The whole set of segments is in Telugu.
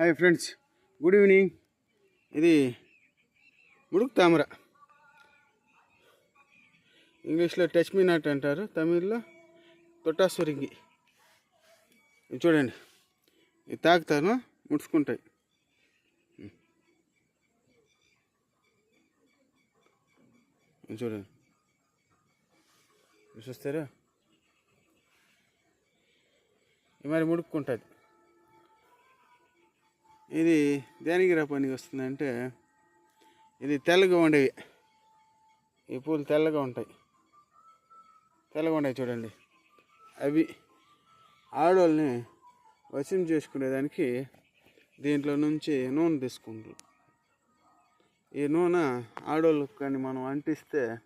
Hi friends good evening. ఇది ముడుకు తామర. ఇంగ్లీష్లో టచ్ మీ నాట్ అంటారు తమిళ్ళో తొట్టాసురింగి ఇది చూడండి ఇది తాకుతాను ముడుచుకుంటాయి. చూడండి. చూస్తారా మరి ముడుక్కుంటుంది. ఇది దేనికి రా పనికి వస్తుందంటే ఇది తెల్లగా ఉండేవి. ఈ పూలు తెల్లగా ఉంటాయి. తెల్లగా ఉంటాయి చూడండి. అవి ఆడవాళ్ళని వశం చేసుకునేదానికి దీంట్లో నుంచి నూనె తీసుకుంటారు. ఈ నూనె ఆడవాళ్ళకి కానీ మనం అంటిస్తే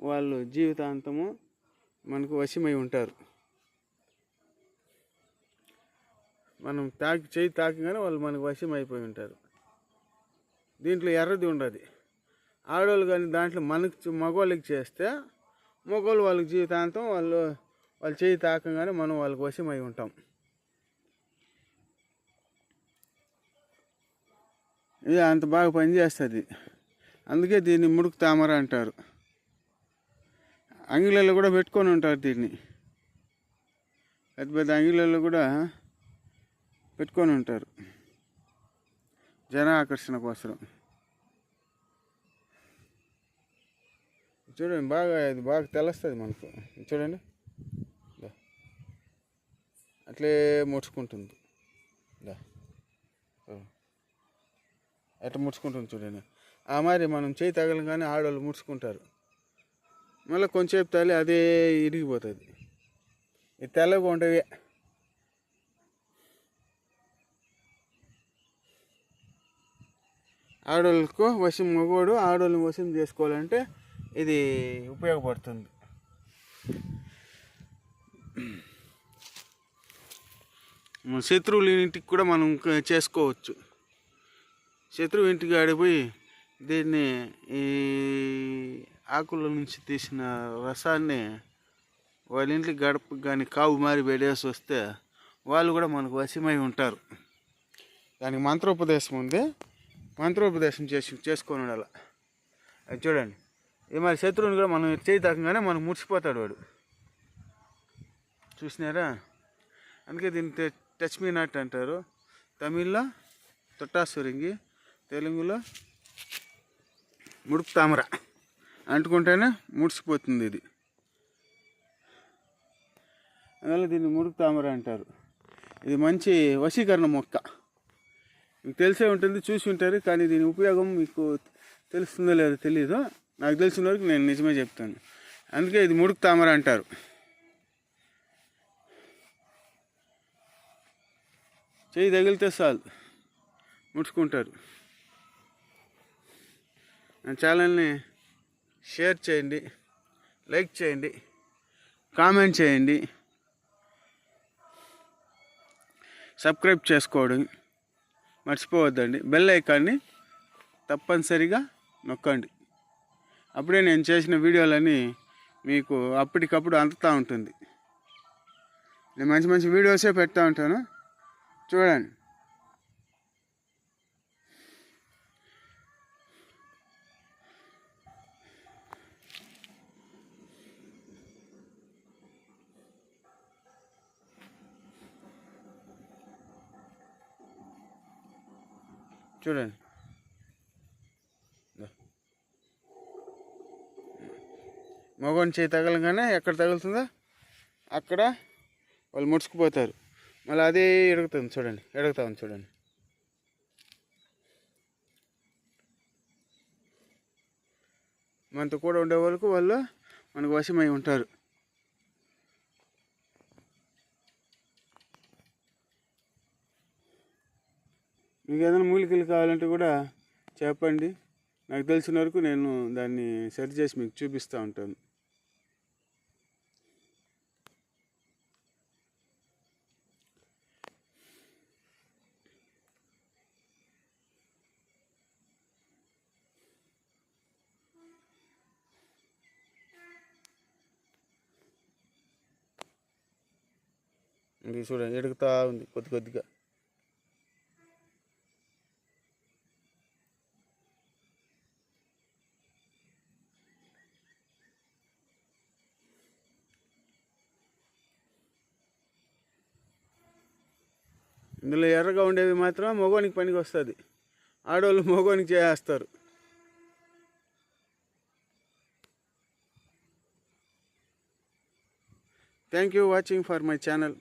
వాళ్ళు జీవితాంతము మనకు వశమై ఉంటారు. మనం తాకి చేయి తాకిగానే వాళ్ళు మనకు వశం అయిపోయి ఉంటారు. దీంట్లో ఎర్రది ఉండదు. ఆడవాళ్ళు కానీ దాంట్లో మనకు మగవాళ్ళకి చేస్తే మగవాళ్ళు వాళ్ళకి జీవితాంతం వాళ్ళు వాళ్ళు చేయి తాకంగానే మనం వాళ్ళకి వశం అయి ఉంటాం. ఇది అంత బాగా పనిచేస్తుంది. అందుకే దీన్ని ముడుకు తామర అంటారు. అంగిళ్ళలో కూడా పెట్టుకొని ఉంటారు దీన్ని. పెద్ద పెద్ద అంగిళ్ళలో కూడా పెట్టుకొని ఉంటారు. జన ఆకర్షణ కోసం చూడండి బాగా ఇది బాగా తెలుస్తుంది మనకు. చూడండి. అట్లే ముడుచుకుంటుంది. అట్లా ముడుచుకుంటుంది చూడండి. ఆ మరి మనం చేయి తగలగానే ఆడవాళ్ళు ముడుచుకుంటారు. మళ్ళీ కొంచెంసేపు తల్లి అదే ఇరిగిపోతుంది. ఇది తెల్లగా ఉండవే ఆడవాళ్ళకు వశం మగవాడు ఆడవాళ్ళని వశం చేసుకోవాలంటే ఇది ఉపయోగపడుతుంది. శత్రువులు శత్రువుల ఇంటికి కూడా మనం చేసుకోవచ్చు. శత్రువు ఇంటికి ఆడిపోయి దీన్ని ఈ ఆకుల నుంచి తీసిన రసాన్ని వాళ్ళ ఇంట్లో గడప కానీ కావు మారి వేడేసి వస్తే వాళ్ళు కూడా మనకు వశమై ఉంటారు. దానికి మంత్రోపదేశం ఉంది. మంత్రోపదేశం చేసి చేసుకొని ఉండాలి. అది చూడండి. ఇది మరి శత్రువుని కూడా మనం చేయి తాకంగానే మనకు ముడిచిపోతాడు వాడు. చూసినారా? అందుకే దీన్ని టచ్ మీ నాట్ అంటారు. తమిళ్ళో తొట్టాసురింగి తెలుగులో ముడుపు తామర అంటుకుంటేనే ముడిసిపోతుంది ఇది. అందువల్ల దీన్ని ముడుపు తామర అంటారు. ఇది మంచి వశీకరణ మొక్క. మీకు తెలిసే ఉంటుంది చూసి ఉంటారు. కానీ దీని ఉపయోగం మీకు తెలుస్తుందో లేదో తెలియదు నాకు తెలిసిన వరకు నేను నిజమే చెప్తాను. అందుకే ఇది ముడుకు తామర అంటారు. చేయి తగిలితే చాలు. ముడుచుకుంటారు. నా ఛానల్ని షేర్ చేయండి లైక్ చేయండి కామెంట్ చేయండి. సబ్స్క్రైబ్ చేసుకోవడం. మర్చిపోవద్దండి. బెల్ ఐకాన్ని తప్పనిసరిగా నొక్కండి. అప్పుడే నేను చేసిన వీడియోలన్నీ మీకు అప్పటికప్పుడు అందుతూ ఉంటుంది. నేను మంచి మంచి వీడియోసే పెడతా ఉంటాను. చూడండి. చూడండి. మగవాని చేయి తగలగానే ఎక్కడ తగులుతుందో అక్కడ వాళ్ళు ముడుచుకుపోతారు. మళ్ళీ అదే ఎడుగుతుంది చూడండి ఎడుగుతా ఉంది చూడండి. మనతో కూడా ఉండే వాళ్ళకు వాళ్ళు మనకు వశమై ఉంటారు. మీకు ఏదైనా మూలికలు కావాలంటే కూడా చెప్పండి. నాకు తెలిసిన వరకు నేను దాన్ని సెట్ చేసి మీకు చూపిస్తూ ఉంటాను. ఇది చూడండి ఎడుగుతా ఉంది కొద్ది కొద్దిగా. ఇందులో ఎర్రగా ఉండేవి మాత్రం మగవానికి పనికి వస్తుంది. ఆడవాళ్ళు మగవానికి చేస్తారు thank you watching for my channel